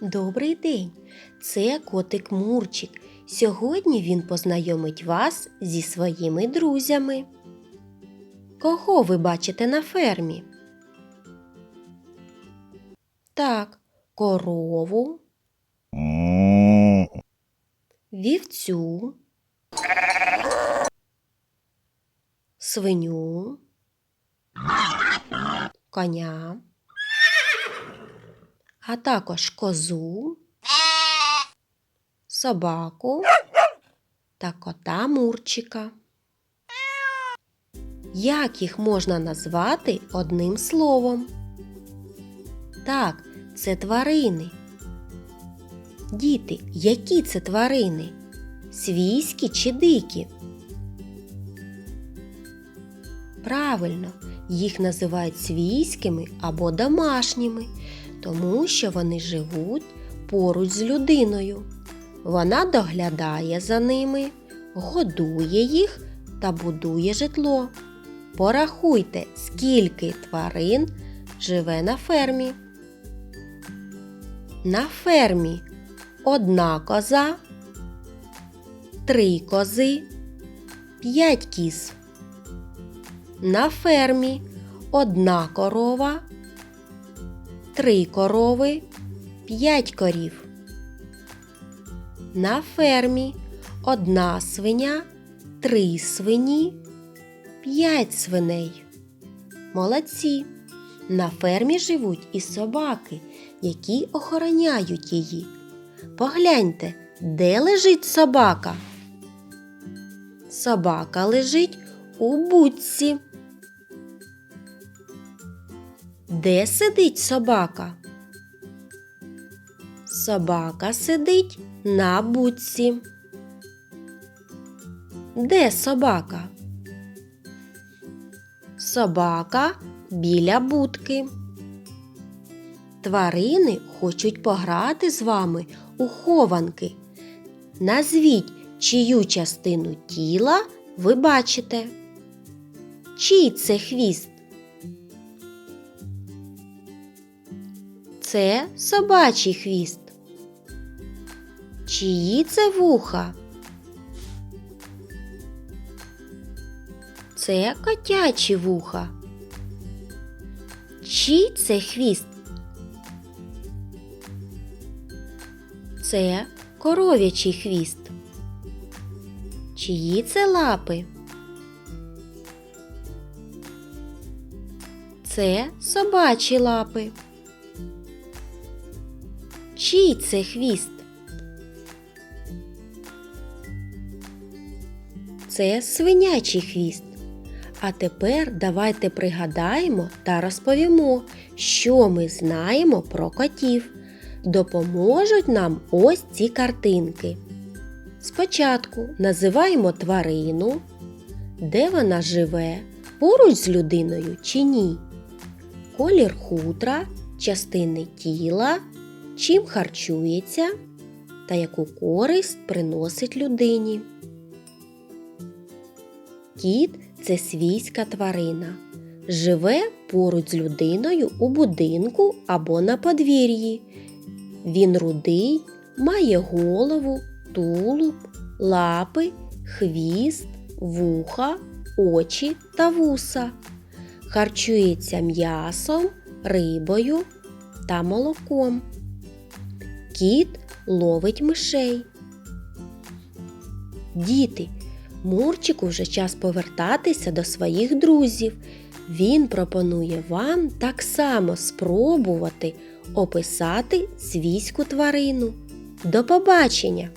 Добрий день! Це котик Мурчик. Сьогодні він познайомить вас зі своїми друзями. Кого ви бачите на фермі? Так, корову, вівцю, свиню, коня, а також козу, собаку та кота Мурчика. Як їх можна назвати одним словом? Так, це тварини. Діти, які це тварини? Свійські чи дикі? Правильно, їх називають свійськими або домашніми, тому що вони живуть поруч з людиною. Вона доглядає за ними, годує їх та будує житло. Порахуйте, скільки тварин живе на фермі. На фермі одна коза, три кози, п'ять кіз. На фермі одна корова, три корови, п'ять корів. На фермі одна свиня, три свині, п'ять свиней. Молодці! На фермі живуть і собаки, які охороняють її. Погляньте, де лежить собака? Собака лежить у будці. Де сидить собака? Собака сидить на будці. Де собака? Собака біля будки. Тварини хочуть пограти з вами у хованки. Назвіть, чию частину тіла ви бачите. Чий це хвіст? Це собачий хвіст. Чиї це вуха? Це котячі вуха. Чий це хвіст? Це коров'ячий хвіст. Чиї це лапи? Це собачі лапи. Чий це хвіст? Це свинячий хвіст. А тепер давайте пригадаємо та розповімо, що ми знаємо про котів. Допоможуть нам ось ці картинки. Спочатку називаємо тварину, де вона живе, поруч з людиною чи ні, колір хутра, частини тіла, чим харчується та яку користь приносить людині. Кіт це свійська тварина. Живе поруч з людиною у будинку або на подвір'ї. Він рудий, має голову, тулуб, лапи, хвіст, вуха, очі та вуса. Харчується м'ясом, рибою та молоком. Кіт ловить мишей. Діти, Мурчику вже час повертатися до своїх друзів. Він пропонує вам так само спробувати описати свійську тварину. До побачення!